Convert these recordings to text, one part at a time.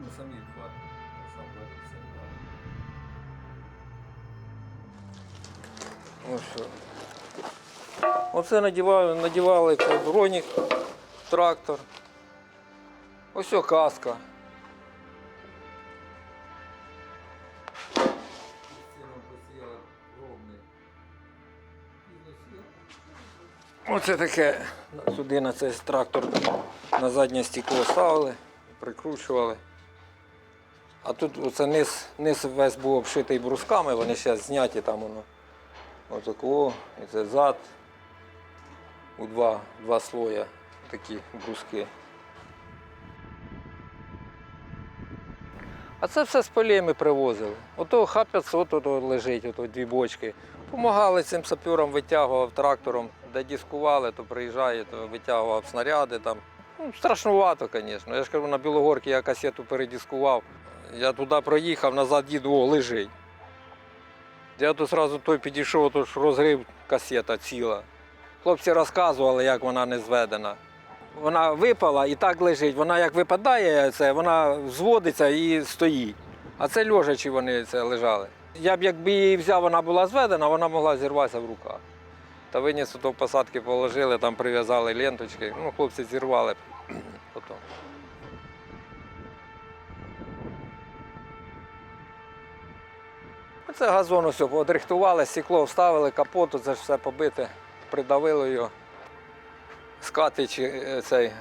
Ми самі два. Сам все Ну що. Оце надівали, надівали бронік, трактор. Ось о каска. Оце таке. Сюди на цей трактор на заднє стекло ставили, прикручували. А тут оце низ, низ весь був обшитий брусками, вони ще зняті там воно. Отако, і це зад. У два, два слоя такі бруски. А це все з полей ми привозили. Ото Х-500 ото лежить, ото дві бочки. Помагали цим саперам, витягував трактором, де дискували, то приїжджає, то витягував снаряди там. Ну, страшнувато, звісно. Я ж кажу, на Білогорці я касету передискував. Я туди проїхав, назад їду, о, лежить. Я тут одразу той підійшов, ж розрив касета ціла. Хлопці розказували, як вона не зведена. Вона випала і так лежить. Вона як випадає, це, вона зводиться і стоїть. А це лежачі вони це лежали. Я б якби її взяв, вона була зведена, вона могла зірватися в руках. Та виніс в посадки положили, там прив'язали ленточки. Ну, хлопці зірвали потім. Це газон усе подрихтували, стекло вставили, капот, це ж все побите, придавили його. Скати е, цей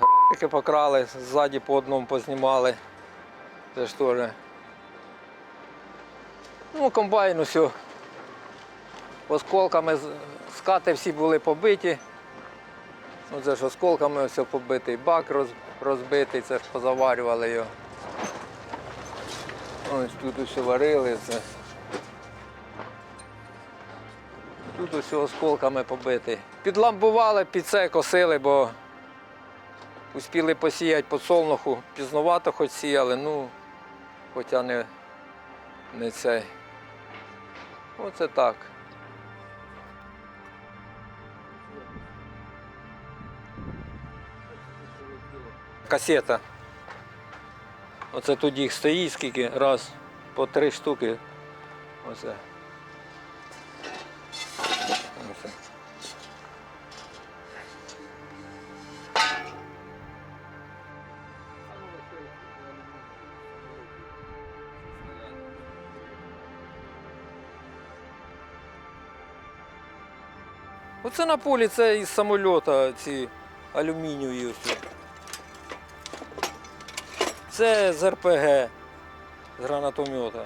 покрали, ззаді по одному познімали. Це ж теж. Ну, комбайн усе. Осколками скати всі були побиті. Ну, це ж осколками все побитий, бак роз, розбитий, це ж позаварювали його. Ось тут усе варили. Це. Тут усе осколками побитий. Підламбували, під це косили, бо успіли посіяти подсолнуху. Пізновато хоч сіяли, ну, хоча не, не цей. Оце так. Касета. Оце тут їх стоїть скільки, раз, по три штуки. Оце. Оце на полі це із самольота ці алюмінієві. Це з РПГ, з гранатомета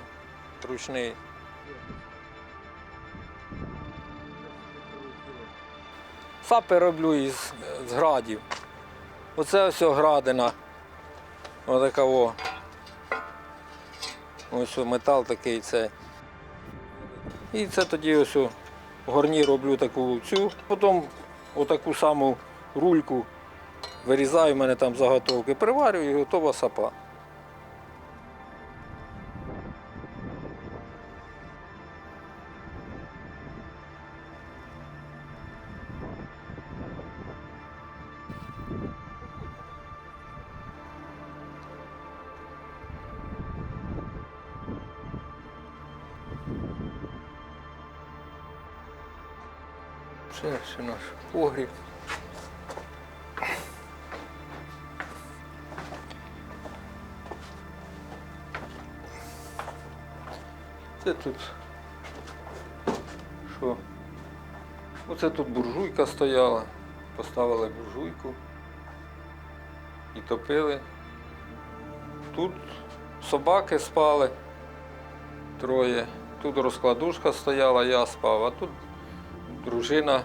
ручний. Сапи роблю із з градів. Оце ось градина. Отака о. Ось метал такий це. І це тоді ось горні роблю таку цю, потім отаку саму рульку вирізаю, в мене там заготовки, приварюю і готова сапа. Це ще наш погріб. Це тут. Що? Оце тут буржуйка стояла. Поставили буржуйку і топили. Тут собаки спали троє. Тут розкладушка стояла, я спав, а тут дружина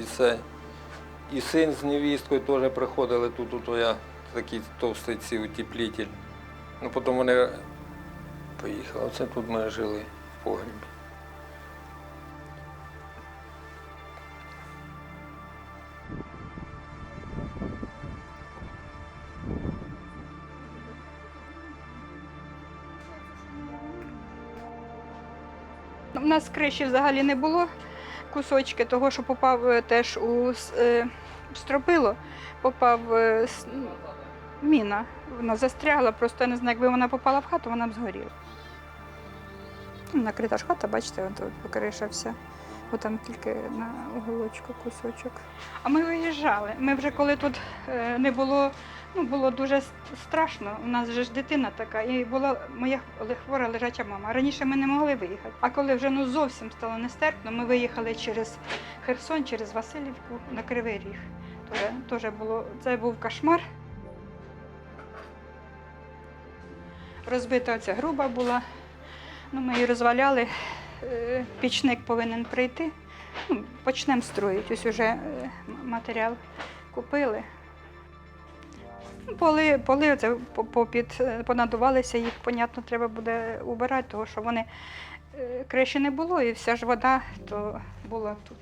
і це. І син з невісткою теж приходили тут, тут я такий товстий ці утеплитель. Ну потім вони поїхали. Оце тут ми жили в погрібі. У нас криші взагалі не було. Кусочки того, що попав е, теж у е, стропило, попав е, міна. Вона застрягла, просто я не знаю, якби вона попала в хату, вона б згоріла. Накрита ж хата, бачите, тут от покриша вся. Бо там тільки на уголочку кусочок. А ми виїжджали. Ми вже коли тут е, не було, ну було дуже страшно. У нас же ж дитина така, і була моя хвора лежача мама. Раніше ми не могли виїхати. А коли вже ну зовсім стало нестерпно, ми виїхали через Херсон, через Васильівку на Кривий Ріг. Тоже, тоже було, це був кошмар. Розбита оця груба була. Ну, ми її розваляли. Е, Пічник повинен прийти. Ну, почнемо строїти. Ось уже е, матеріал купили. Ну, Поли, поли оце попід, е, понадувалися, їх, понятно, треба буде убирати, тому що вони е, криші не було, і вся ж вода то була тут.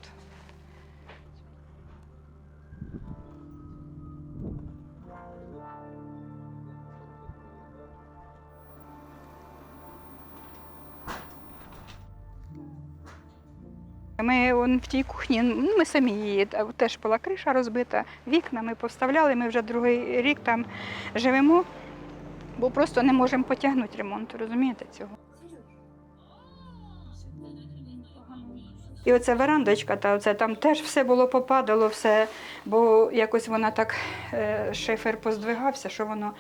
Ми он, в тій кухні, ну, ми самі її, теж була криша розбита, вікна ми поставляли, ми вже другий рік там живемо, бо просто не можемо потягнути ремонт, розумієте цього? І оця верандочка, та оце там теж все було попадало, все, бо якось вона так, е, шифер поздвигався, що воно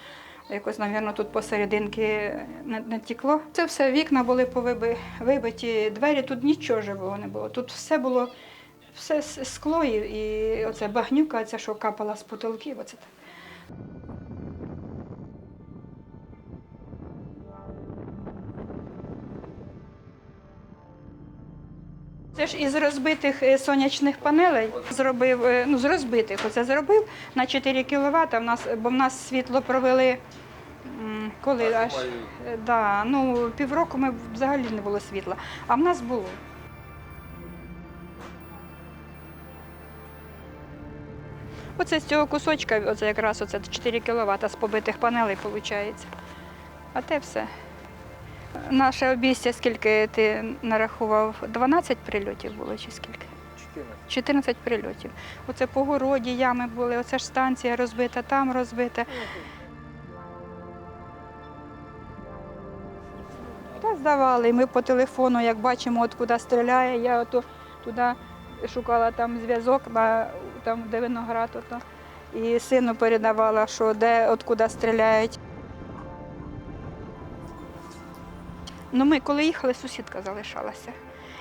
якось, мабуть, тут посерединки не, не тікло. Це все вікна були повиби, вибиті, двері, тут нічого живого не було. Тут все було, все скло і оце багнюка, ця, що капала з потолків. Оце так. Це ж із розбитих е, сонячних панелей зробив, е, ну з розбитих оце зробив на 4 кВт, в нас, бо в нас світло провели коли аж е, да, ну, півроку ми взагалі не було світла, а в нас було. Оце з цього кусочка, оце якраз оце 4 кВт з побитих панелей виходить. А те все. Наше обійстя, скільки ти нарахував? 12 прильотів було чи скільки? 14. 14 прильотів. Оце по городі ями були, оце ж станція розбита, там розбита. Та здавали. Ми по телефону, як бачимо, от куди стріляє, я ото туди шукала там зв'язок на там де виноград, ото, і сину передавала, що де, от куди стріляють. Ну, ми коли їхали, сусідка залишалася.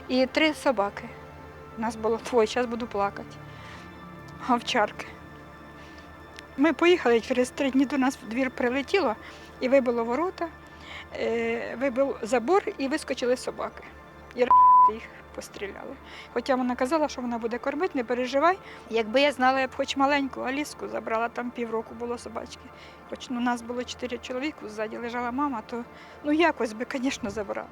І три собаки. У нас було твоє, зараз буду плакати. Овчарки. Ми поїхали через три дні до нас в двір прилетіло і вибило ворота, е, вибив забор і вискочили собаки. І їх постріляли. Хоча вона казала, що вона буде кормити, не переживай. Якби я знала, я б хоч маленьку Аліску забрала, там півроку було собачки. Хоч ну, нас було чотири чоловіки, ззаді лежала мама, то ну якось би, звісно, забрала.